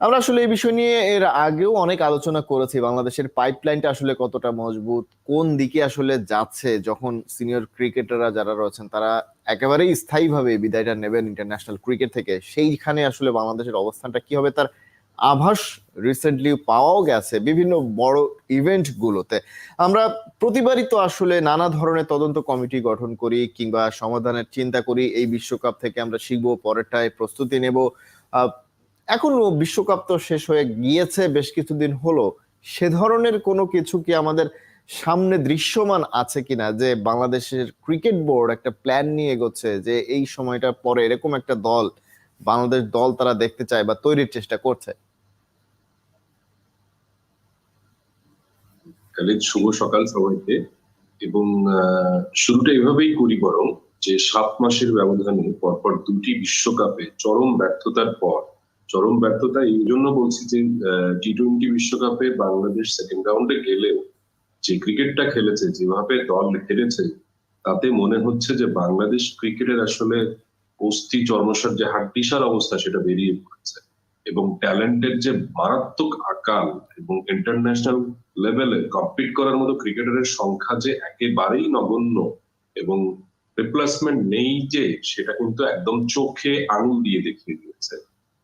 আমরা আসলে এই বিষয় নিয়ে এর আগেও অনেক আলোচনা করেছি, বাংলাদেশের পাইপলাইনটা আসলে কতটা মজবুত, কোন দিকে আসলে যাচ্ছে, যখন সিনিয়র ক্রিকেটাররা যারা রয়েছেন তারা একেবারেই স্থায়ীভাবে বিদায়টা নেবেন ইন্টারন্যাশনাল ক্রিকেট থেকে, সেইখানে আসলে বাংলাদেশের অবস্থানটা কি হবে তার আভাস রিসেন্টলি পাওয়াও গেছে বিভিন্ন বড় ইভেন্ট গুলোতে। আমরা প্রতিবারই তো আসলে নানা ধরনের তদন্ত কমিটি গঠন করি কিংবা সমাধানের চিন্তা করি, এই বিশ্বকাপ থেকে আমরা শিখব, পরেরটায় প্রস্তুতি নেব। এখনও বিশ্বকাপ তো শেষ হয়ে গিয়েছে, বেশ কিছুদিন হলো। সে ধরনের কোনো কিছু কি আমাদের সামনে দৃশ্যমান আছে কিনা? যে বাংলাদেশের ক্রিকেট বোর্ড একটা প্ল্যান নিয়ে এগোচ্ছে যে এই সময়টা পরে এরকম একটা দল, বাংলাদেশ দল তারা দেখতে চায় বা তৈরির চেষ্টা করছে। শুভ সকাল সবাইকে। এবং শুরুটা এভাবেই করি বরং যে সাত মাসের ব্যবধানে পরপর দুটি বিশ্বকাপে চরম ব্যর্থতার পর চরম ব্যর্থতা এই জন্য বলছি যে টি টোয়েন্টি বিশ্বকাপে বাংলাদেশ সেকেন্ড রাউন্ডে গেলেও যে ক্রিকেটটা খেলেছে, যেভাবে দল খেলেছে, তাতে মনে হচ্ছে যে বাংলাদেশ ক্রিকেটের আসলে অস্থি চর্মসার যে হাড্ডিসার অবস্থা সেটা বেরিয়ে পড়েছে। এবং ট্যালেন্টের যে মারাত্মক আকাল এবং ইন্টারন্যাশনাল লেভেলে কম্পিট করার মতো ক্রিকেটারের সংখ্যা যে একেবারেই নগণ্য এবং রিপ্লেসমেন্ট নেই যে, সেটা কিন্তু একদম চোখে আঙুল দিয়ে দেখিয়ে দিয়েছে।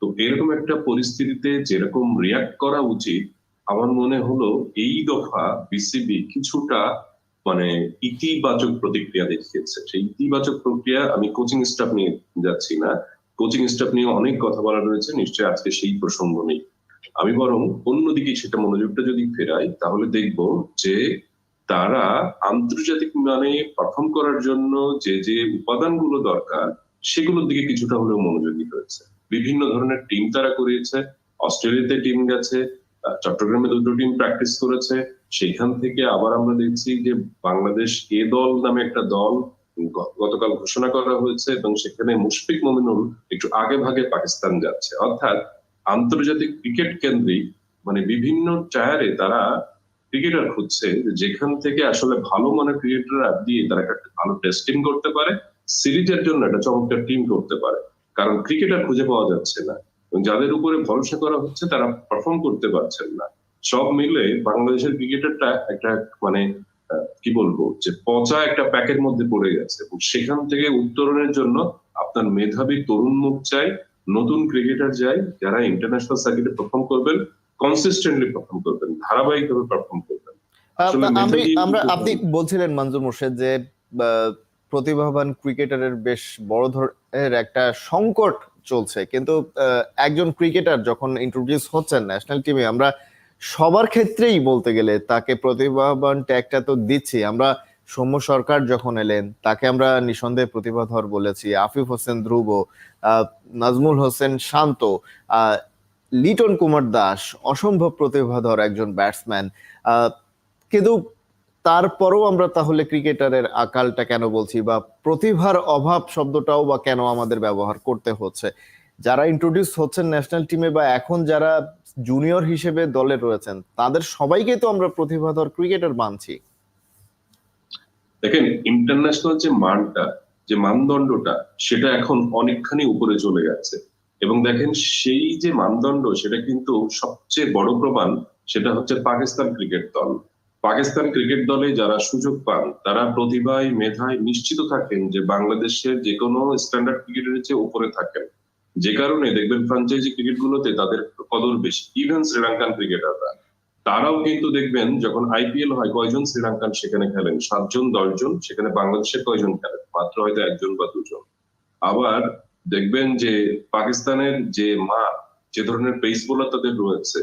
তো এরকম একটা পরিস্থিতিতে যেরকম রিয়াক্ট করা উচিত, আমার মনে হলো এই দফা বিসিবি কিছুটা মানে ইতিবাচক প্রতিক্রিয়া দেখিয়েছে। সেই ইতিবাচক প্রক্রিয়া আমি কোচিং স্টাফ নিয়ে যাচ্ছি না। কোচিং স্টাফ নিয়ে অনেক কথা বলা রয়েছে, নিশ্চয়ই আজকে সেই প্রসঙ্গ নেই। আমি বরং অন্যদিকে সেটা মনোযোগটা যদি ফেরাই, তাহলে দেখব যে তারা আন্তর্জাতিক মানে পারফর্ম করার জন্য যে যে উপাদানগুলো দরকার, সেগুলোর দিকে কিছুটা হলেও মনোযোগী হয়েছে। বিভিন্ন ধরনের টিম তারা করিয়েছে। অস্ট্রেলিয়াতে টিম গেছে চট্টগ্রামে দুটো টিম প্র্যাকটিস করেছে। সেখান থেকে আবার আমরা দেখছি যে বাংলাদেশ এ দল নামে একটা দল গতকাল ঘোষণা করা হয়েছে এবং সেখানে মুশফিক মমিনুল একটু আগে ভাগে পাকিস্তান যাচ্ছে। অর্থাৎ আন্তর্জাতিক ক্রিকেট কেন্দ্রিক মানে বিভিন্ন টায়ারে তারা ক্রিকেটার খুঁজছে যেখান থেকে আসলে ভালো মানের ক্রিকেটার দিয়ে তারা একটা ভালো টেস্টিং করতে পারে। সিরিজের জন্য একটা চমৎকার টিম করতে পারে। কারণ ক্রিকেটার খুঁজে পাওয়া যাচ্ছে না। এবং যাদের উপরে ভরসা করা হচ্ছে তারা পারফর্ম করতে পারছেন না। সব মিলে বাংলাদেশের ক্রিকেটারটা একটা মানে কি বলব যে পচা একটা প্যাকের মধ্যে পড়ে গেছে। এবং সেখান থেকে উত্তরণের জন্য আপনার মেধাবী তরুণ মুখ চাই নতুন ক্রিকেটার চাই যারা ইন্টারন্যাশনাল সার্কিটে পারফর্ম করবেন কনসিস্টেন্টলি পারফর্ম করবেন ধারাবাহিকভাবে পারফর্ম করবেন। আমরা আপনি বলছিলেন মঞ্জুর মোর্শেদ যে প্রতিভাবান ক্রিকেটারের বেশ বড় ধরনের একটা সংকট চলছে। কিন্তু একজন ক্রিকেটার যখন ইন্ট্রোডিউস হচ্ছেন ন্যাশনাল টিমে আমরা সবার ক্ষেত্রেই বলতে গেলে তাকে প্রতিভাবান ট্যাগটা তো দিচ্ছি। আমরা সৌম্য সরকার যখন এলেন, তাকে আমরা নিঃসন্দেহে প্রতিভাধর বলেছি। আফিফ হোসেন ধ্রুব নাজমুল হোসেন শান্ত লিটন কুমার দাস, অসম্ভব প্রতিভাধর একজন ব্যাটসম্যান কিন্তু তারপরেও আমরা তাহলে ক্রিকেটারের আকালটা কেন বলছি বা প্রতিভার অভাব শব্দটাও বা কেন আমাদের ব্যবহার করতে হচ্ছে? যারা ইন্ট্রোডিউস হচ্ছেন ন্যাশনাল টিমে বা এখন যারা জুনিয়র হিসেবে দলে রয়েছেন, তাদের সবাইকে তো আমরা প্রতিভাধর ক্রিকেটার মানছি। দেখেন ইন্টারন্যাশনাল যে মানটা, যে মানদণ্ডটা, সেটা এখন অনেকখানি উপরে চলে গেছে এবং দেখেন, সেই যে মানদণ্ড, সেটা কিন্তু সবচেয়ে বড় প্রমাণ, সেটা হচ্ছে পাকিস্তান ক্রিকেট দল। পাকিস্তান ক্রিকেট দলে যারা সুযোগ পান, তারা প্রতিভায়, মেধায় নিশ্চিত থাকেন যে বাংলাদেশের যে কোনো স্ট্যান্ডার্ড ক্রিকেটের চেয়ে উপরে থাকেন। যে কারণে দেখবেন ফ্রাঞ্চাইজি ক্রিকেট গুলোতে তাদের কদর বেশি। ইভেন শ্রীলঙ্কান ক্রিকেটাররা তারাও কিন্তু দেখবেন যখন আইপিএল হয়, কয়জন শ্রীলঙ্কান সেখানে খেলেন? সাতজন, দশজন, সেখানে বাংলাদেশের কয়জন খেলেন? মাত্র হয়তো একজন বা দুজন। আবার দেখবেন যে পাকিস্তানের যে মা যে ধরনের পেস বোলার তাদের রয়েছে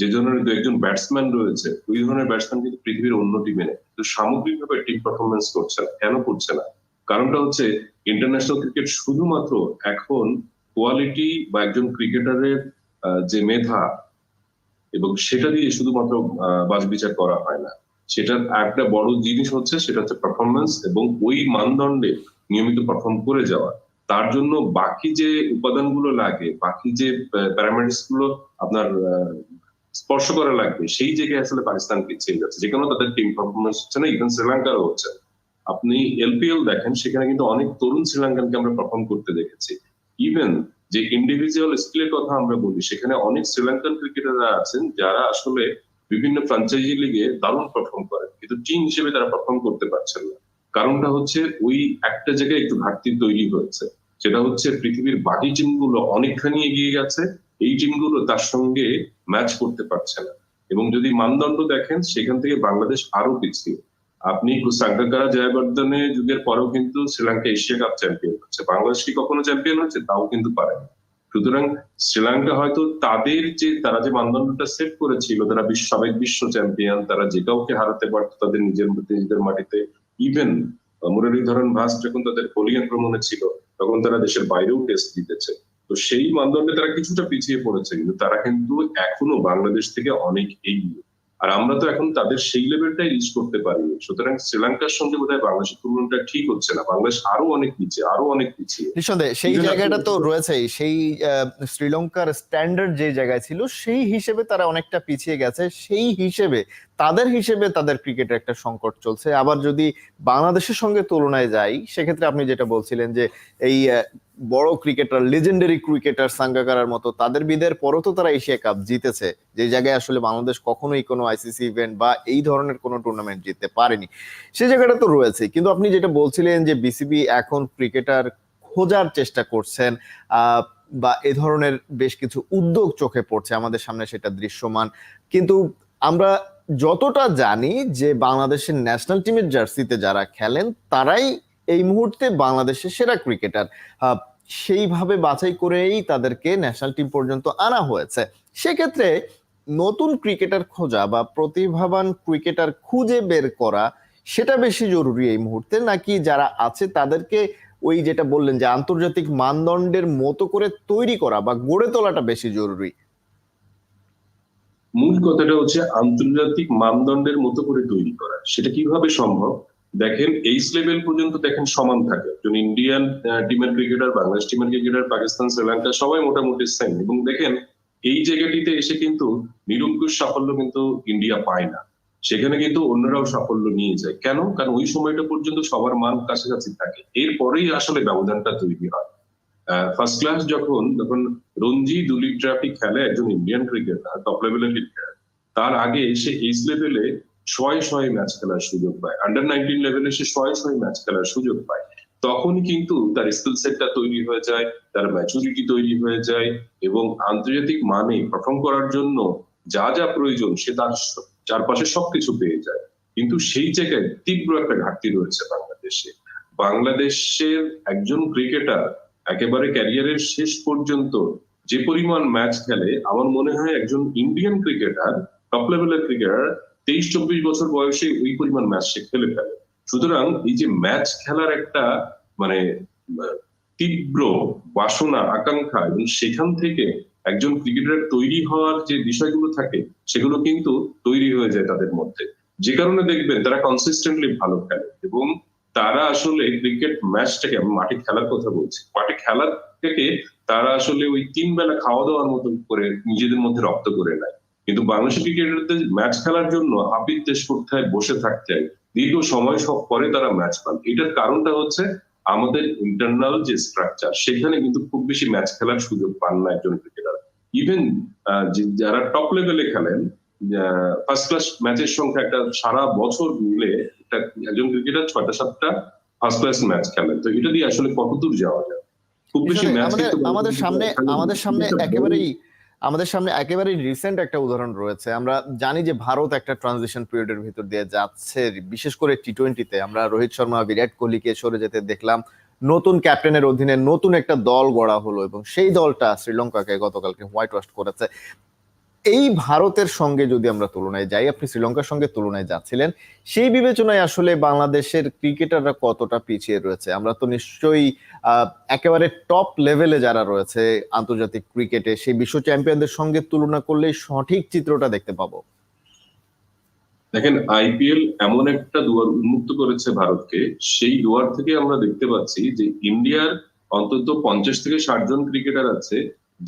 যে ধরনের দু একজন ব্যাটসম্যান রয়েছে, ওই ধরনের ব্যাটসম্যান কিন্তু পৃথিবীর অন্য টিমে নেই। কিন্তু সামগ্রিকভাবে টিম পারফরমেন্স করছে না কেন করছে না? কারণটা হচ্ছে ইন্টারন্যাশনাল ক্রিকেট শুধুমাত্র এখন কোয়ালিটি বা একজন ক্রিকেটারের যে মেধা এবং সেটা দিয়ে শুধুমাত্র বাজ বিচার করা হয় না। সেটার একটা বড় জিনিস হচ্ছে সেটা হচ্ছে পারফরমেন্স এবং ওই মানদণ্ডে নিয়মিত পারফর্ম করে যাওয়া। তার জন্য বাকি যে উপাদানগুলো লাগে, বাকি যে প্যারামিটার্সগুলো আপনার স্পর্শ করা লাগবে। সেই জায়গায় আসলে পাকিস্তান পিছিয়ে যাচ্ছে যেখানে তাদের টিম পারফরমেন্স হচ্ছে না ইভেন শ্রীলঙ্কারও হচ্ছে। আপনি এলপিএল দেখেন, সেখানে কিন্তু অনেক তরুণ শ্রীলঙ্কানকে আমরা পারফর্ম করতে দেখেছি। ইভেন যে ইন্ডিভিজুয়াল স্কিলের কথা আমরা বলি, সেখানে অনেক শ্রীলঙ্কান ক্রিকেটাররা আছেন, যারা আসলে বিভিন্ন ফ্রাঞ্চাইজি লিগে দারুণ পারফর্ম করেন। কিন্তু টিম হিসেবে তারা পারফর্ম করতে পারছেন না। কারণটা হচ্ছে ওই একটা জায়গায় একটু ঘাটতি তৈরি হয়েছে। সেটা হচ্ছে পৃথিবীর বাকি টিমগুলো অনেকখানি এগিয়ে গেছে। এই টিমগুলো তার সঙ্গে ম্যাচ করতে পারছে না। এবং যদি মানদণ্ড দেখেন, সেখান থেকে বাংলাদেশ আরও পিছিয়ে। আপনি সাঙ্গাকারা জয়াবর্ধনে যুগের পরেও কিন্তু শ্রীলঙ্কা এশিয়া কাপ চ্যাম্পিয়ন হচ্ছে। বাংলাদেশ কি কখনো চ্যাম্পিয়ন হচ্ছে? তাও কিন্তু পারেনি সুতরাং শ্রীলঙ্কা হয়তো তাদের যে, তারা যে মানদণ্ডটা সেট করেছিল, তারা বিশ্ব, সাবেক বিশ্ব চ্যাম্পিয়ন তারা যে কাউকে হারাতে পারতো তাদের নিজের, নিজেদের মাটিতে ইভেন মুরলীধরন ভাস যখন তাদের হোলি আক্রমণে ছিল, তখন তারা দেশের বাইরেও টেস্ট দিতেছে তো সেই মানদণ্ডে তারা কিছুটা পিছিয়ে পড়েছে কিন্তু তারা কিন্তু এখনও বাংলাদেশ থেকে অনেক এগিয়ে। আর আমরা তো এখন তাদের সেই লেভেলটাই রিচ করতে পারিনি সুতরাং শ্রীলঙ্কার সঙ্গে বোধহয় বাংলাদেশের তুলনাটা ঠিক হচ্ছে না। বাংলাদেশ আরও অনেক পিছিয়ে আরও অনেক পিছিয়ে। নিঃসন্দেহে সেই জায়গাটা তো রয়েছেই। সেই শ্রীলঙ্কার স্ট্যান্ডার্ড যে জায়গায় ছিল সেই হিসেবে তারা অনেকটা পিছিয়ে গেছে। সেই হিসেবে তাদের হিসেবে তাদের ক্রিকেটের একটা সংকট চলছে। আবার যদি বাংলাদেশের সঙ্গে তুলনায় যাই সেক্ষেত্রে আপনি যেটা বলছিলেন যে এই বড় ক্রিকেটার লেজেন্ডারি ক্রিকেটার সাঙ্গাকারার মতো, তাদের বিদের পরও তো তারা এশিয়া কাপ জিতেছে। যে জায়গায় আসলে বাংলাদেশ কখনোই কোনো আইসিসি ইভেন্ট বা এই ধরনের কোনো টুর্নামেন্ট জিততে পারেনি। সেই জায়গাটা তো রয়েছে কিন্তু আপনি যেটা বলছিলেন যে বিসিবি এখন ক্রিকেটার খোঁজার চেষ্টা করছেন বা এ ধরনের বেশ কিছু উদ্যোগ চোখে পড়ছে আমাদের সামনে সেটা দৃশ্যমান। কিন্তু আমরা যতটা জানি যে বাংলাদেশের ন্যাশনাল টিমের জার্সিতে যারা খেলেন, তারাই এই মুহূর্তে বাংলাদেশের সেরা ক্রিকেটার সেইভাবে বাছাই করেই তাদেরকে ন্যাশনাল টিম পর্যন্ত আনা হয়েছে। সেক্ষেত্রে নতুন ক্রিকেটার খোঁজা বা প্রতিভাবান ক্রিকেটার খুঁজে বের করা, সেটা বেশি জরুরি এই মুহূর্তে। নাকি যারা আছে, তাদেরকে ওই যেটা বললেন যে আন্তর্জাতিক মানদণ্ডের মতো করে তৈরি করা বা গড়ে তোলাটা বেশি জরুরি? মূল কথাটা হচ্ছে আন্তর্জাতিক মানদণ্ডের মতো করে তৈরি করা। সেটা কীভাবে সম্ভব? দেখেন এইচ লেভেল পর্যন্ত দেখেন সমান থাকে। একজন ইন্ডিয়ান টিমের ক্রিকেটার বাংলাদেশ টিমের ক্রিকেটার পাকিস্তান শ্রীলঙ্কা সবাই মোটামুটি সেম এবং দেখেন, এই জায়গাটিতে এসে কিন্তু নিরঙ্কুশ সাফল্য কিন্তু ইন্ডিয়া পায় না। সেখানে কিন্তু অন্যরাও সাফল্য নিয়ে যায়। কেন? কারণ ওই সময়টা পর্যন্ত সবার মান কাছাকাছি থাকে। এরপরেই আসলে ব্যবধানটা তৈরি হয়। ফার্স্ট ক্লাস যখন যখন রঞ্জি দুলিপ ট্রাফি খেলে একজন ইন্ডিয়ান ক্রিকেটার টপ লেভেলের ক্রিকেটার তার আগে সে এইচ লেভেলে ছয় ছয় ম্যাচ খেলার সুযোগ পায়। আন্ডার নাইনটিন লেভেলে সে ছয় ছয় ম্যাচ খেলার সুযোগ পায়। তখন কিন্তু তার স্কিল সেটটা তৈরি হয়ে যায়, তার ম্যাচুরিটি তৈরি হয়ে যায় এবং আন্তর্জাতিক মানে পারফর্ম করার জন্য যা যা প্রয়োজন সে তার চারপাশে সবকিছু পেয়ে যায়। কিন্তু সেই জায়গায় তীব্র একটা ঘাটতি রয়েছে বাংলাদেশে। বাংলাদেশের একজন ক্রিকেটার একেবারে ক্যারিয়ারের শেষ পর্যন্ত যে পরিমাণ ম্যাচ খেলে, আমার মনে হয় একজন ইন্ডিয়ান ক্রিকেটার টপ লেভেলের ক্রিকেটার তেইশ চব্বিশ বছর বয়সে ওই পরিমাণ ম্যাচ সে খেলে ফেলে। সুতরাং এই যে ম্যাচ খেলার একটা মানে তীব্র বাসনা, আকাঙ্ক্ষা এবং সেখান থেকে একজন ক্রিকেটার তৈরি হওয়ার যে বিষয়গুলো থাকে, সেগুলো কিন্তু তৈরি হয়ে যায় তাদের মধ্যে। যে কারণে দেখবেন তারা কনসিস্টেন্টলি ভালো খেলে এবং তারা আসলে ক্রিকেট ম্যাচটাকে আমি মাঠে খেলার কথা বলছি, মাঠে খেলার থেকে তারা আসলে ওই তিন বেলা খাওয়া দাওয়ার মতো করে নিজেদের মধ্যে রপ্ত করে নেয়। কিন্তু বাংলাদেশের ক্রিকেটারদের ম্যাচ খেলার জন্য হাবিব দেশ করতে বসে থাকতে হয়। দীর্ঘ সময় সব পরে তারা ম্যাচ পান। এটার কারণটা হচ্ছে আমাদের ইন্টারনাল যে স্ট্রাকচার সেখানে কিন্তু খুব বেশি ম্যাচ খেলার সুযোগ পান না একজন ক্রিকেটার ইভেন যারা টপ লেভেলে খেলেন ফার্স্ট ক্লাস ম্যাচের সংখ্যা একটা সারা বছর মিলে একটা একজন ক্রিকেটার ছয়টা সাতটা ফার্স্ট ক্লাস ম্যাচ খেলেন। তো এটা দিয়ে আসলে কতদূর যাওয়া যায়? খুব বেশি ম্যাচ আমাদের সামনে আমাদের সামনে একেবারেই আমাদের সামনে একেবারে রিসেন্ট একটা উদাহরণ রয়েছে। আমরা জানি যে ভারত একটা ট্রানজিশন পিরিয়ডের ভিতর দিয়ে যাচ্ছে। বিশেষ করে টি টোয়েন্টিতে আমরা রোহিত শর্মা, বিরাট কোহলিকে সরে যেতে দেখলাম। নতুন ক্যাপ্টেনের অধীনে নতুন একটা দল গড়া হলো এবং সেই দলটা শ্রীলঙ্কাকে গতকালকে হোয়াইট ওয়াশ করেছে। এই ভারতের সঙ্গে যদি আমরা তুলনায় যাই, আপনি শ্রীলঙ্কার সঙ্গে তুলনায় যাচ্ছিলেন, সেই বিবেচনায় আসলে বাংলাদেশের ক্রিকেটাররা কতটা পিছিয়ে রয়েছে? আমরা তো নিশ্চয়ই একেবারে টপ লেভেলে যারা রয়েছে আন্তর্জাতিক ক্রিকেটে, সেই বিশ্ব চ্যাম্পিয়নদের সঙ্গে তুলনা করলে সঠিক চিত্রটা দেখতে পাবো। দেখেন আইপিএল এমন একটা দুয়ার উন্মুক্ত করেছে ভারতকে, সেই দুয়ার থেকে আমরা দেখতে পাচ্ছি যে ইন্ডিয়ার অন্তত পঞ্চাশ থেকে ষাট জন ক্রিকেটার আছে,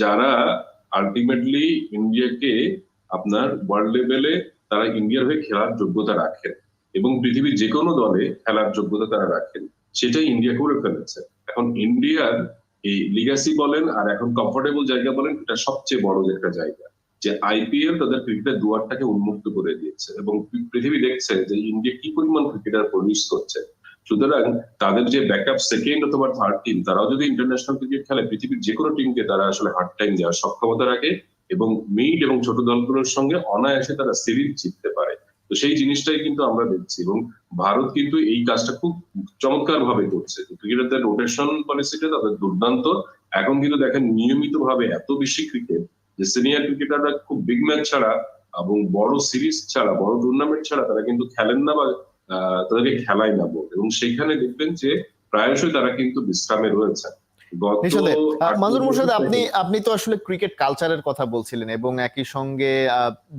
যারা আলটিমেটলি ইন্ডিয়াকে আপনার ওয়ার্ল্ড লেভেলে তারা ইন্ডিয়ার হয়ে খেলার যোগ্যতা রাখেন এবং পৃথিবীর যে কোনো দলে খেলার যোগ্যতা তারা রাখেন, সেটাই ইন্ডিয়া করে ফেলেছে। এখন ইন্ডিয়ার এই লিগাসি বলেন আর এখন কমফোর্টেবল জায়গা বলেন, এটা সবচেয়ে বড় একটা জায়গা যে আইপিএল তাদের ক্রিকেটের দুয়ারটাকে উন্মুক্ত করে দিয়েছে এবং পৃথিবী দেখছে যে ইন্ডিয়া কি পরিমাণ ক্রিকেটার প্রডিউস করছে। সুতরাং তাদের যে ব্যাকআপ সেকেন্ড অথবা থার্ড টিম তারাও যদি ইন্টারন্যাশনাল ক্রিকেট খেলে, পৃথিবীর যে কোনো টিমকে তারা আসলে হার্ড টাইম দেওয়ার সক্ষমতা রাখে এবং মিড এবং ছোট দলগুলোর সঙ্গে অনায়াসে তারা সিরিজ জিততে পারে। তো সেই জিনিসটাই কিন্তু আমরা দেখছি এবং ভারত কিন্তু এই কাজটা খুব চমৎকার ভাবে করছে ক্রিকেটারদের রোটেশন পলিসিটা তাদের দুর্দান্ত। এখন কিন্তু দেখেন নিয়মিত ভাবে এত বেশি ক্রিকেট যে সিনিয়র ক্রিকেটাররা খুব বিগ ম্যাচ ছাড়া এবং বড় সিরিজ ছাড়া, বড় টুর্নামেন্ট ছাড়া তারা কিন্তু খেলেন না বা তাদেরকে খেলায় না বোর্ড এবং সেখানে দেখবেন যে প্রায়শই তারা কিন্তু বিশ্রামে রয়েছে। বছর মোর্শেদ আপনি আপনি তো আসলে ক্রিকেট কালচারের কথা বলছিলেন এবং একই সঙ্গে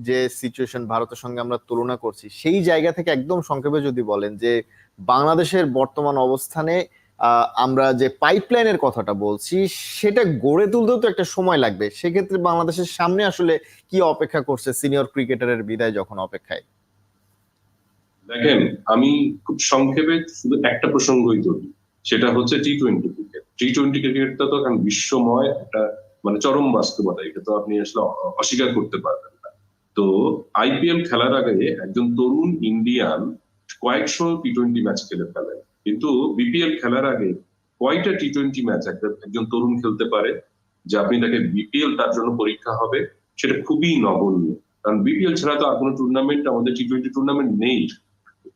যে সিচুয়েশন ভারতের সঙ্গে আমরা তুলনা করছি সেই জায়গা থেকে একদম সংক্ষেপে যদি বলেন যে বাংলাদেশের বর্তমান অবস্থানে আহ, আমরা যে পাইপলাইনের কথাটা বলছি সেটা গড়ে তুলতেও তো একটা সময় লাগবে। সেক্ষেত্রে বাংলাদেশের সামনে আসলে কি অপেক্ষা করছে সিনিয়র ক্রিকেটারের বিদায় যখন অপেক্ষায়? দেখেন, আমি খুব সংক্ষেপে শুধু একটা প্রসঙ্গই ধরি। সেটা হচ্ছে T twenty cricket T twenty ক্রিকেটটা তো এখন বিশ্বময় একটা মানে চরম বাস্তবতা। এটা তো আপনি আসলে অস্বীকার করতে পারবেন না। তো আইপিএল খেলার আগে একজন তরুণ ইন্ডিয়ান কয়েকশো টি টোয়েন্টি ম্যাচ খেলে ফেলেন। কিন্তু বিপিএল খেলার আগে কয়টা টি টোয়েন্টি ম্যাচ একজন তরুণ খেলতে পারে, যে আপনি তাকে বিপিএল তার জন্য পরীক্ষা হবে, সেটা খুবই নগণ্য। কারণ বিপিএল ছাড়া তো আর কোনো টুর্নামেন্ট আমাদের টি টোয়েন্টি টুর্নামেন্ট নেই।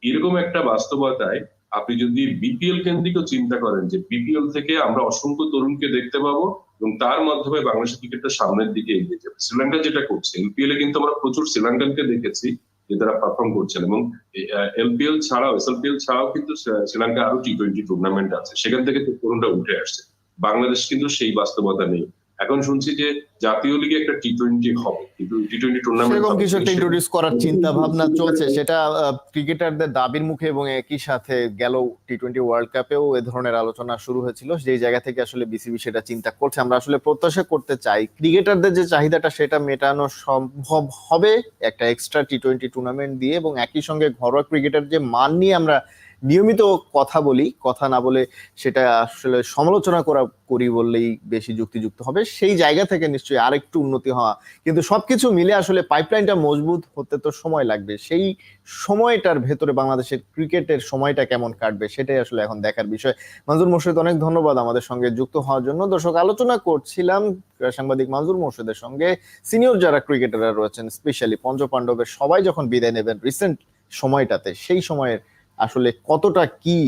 এরকম একটা বাস্তবতায় আপনি যদি বিপিএল কেন্দ্রিক চিন্তা করেন যে বিপিএল থেকে আমরা অসংখ্য তরুণকে দেখতে পাবো এবং তার মাধ্যমে বাংলাদেশের ক্রিকেটটা সামনের দিকে এগিয়ে যাবে। শ্রীলঙ্কা যেটা করছে এলপিএল এ কিন্তু আমরা প্রচুর শ্রীলঙ্কানকে দেখেছি যে তারা পারফর্ম করছেন এবং এলপিএল ছাড়াও এসএলপিএল ছাড়াও কিন্তু শ্রীলঙ্কা আরও টি টোয়েন্টি টুর্নামেন্ট আছে। সেখান থেকে তরুণরা উঠে আসছে। বাংলাদেশ কিন্তু সেই বাস্তবতা নেই। এখন শুনছি যে জাতীয় লিগে একটা টি টোয়েন্টি হবে কিন্তু টি টোয়েন্টি টুর্নামেন্ট সেরকম কিছু একটা ইন্ট্রোডিউস করার চিন্তা ভাবনা চলছে সেটা ক্রিকেটারদের দাবির মুখে এবং একই সাথে গেল টি টোয়েন্টি ওয়ার্ল্ড কাপেও এ ধরনের আলোচনা শুরু হয়েছিল সেই জায়গা থেকে আসলে বিসিবি সেটা চিন্তা করছে। আমরা আসলে প্রত্যাশা করতে চাই ক্রিকেটারদের যে চাহিদাটা সেটা মেটানো সম্ভব হবে একটা এক্সট্রা টি টোয়েন্টি টুর্নামেন্ট দিয়ে এবং একই সঙ্গে ঘরোয়া ক্রিকেটার যে মান নিয়ে আমরা নিয়মিত কথা বলি, কথা না বলে সেটা আসলে সমালোচনা করা, করি বললেই বেশি যুক্তিযুক্ত হবে। সেই জায়গা থেকে নিশ্চয়ই আরেকটু উন্নতি হওয়া। কিন্তু সবকিছু মিলে আসলে পাইপলাইনটা মজবুত হতে তো সময় লাগবে। সেই সময়টার ভেতরে বাংলাদেশের ক্রিকেটের সময়টা কেমন কাটবে সেটাই আসলে এখন দেখার বিষয়। মঞ্জুর মোর্শেদ, অনেক ধন্যবাদ আমাদের সঙ্গে যুক্ত হওয়ার জন্য। দর্শক, আলোচনা করছিলাম সাংবাদিক মঞ্জুর মোর্শেদের সঙ্গে। সিনিয়র যারা ক্রিকেটাররা রয়েছেন স্পেশালি পঞ্চপাণ্ডবের সবাই যখন বিদায় নেবেন রিসেন্ট সময়টাতে, সেই সময়ের আসলে কতটা কি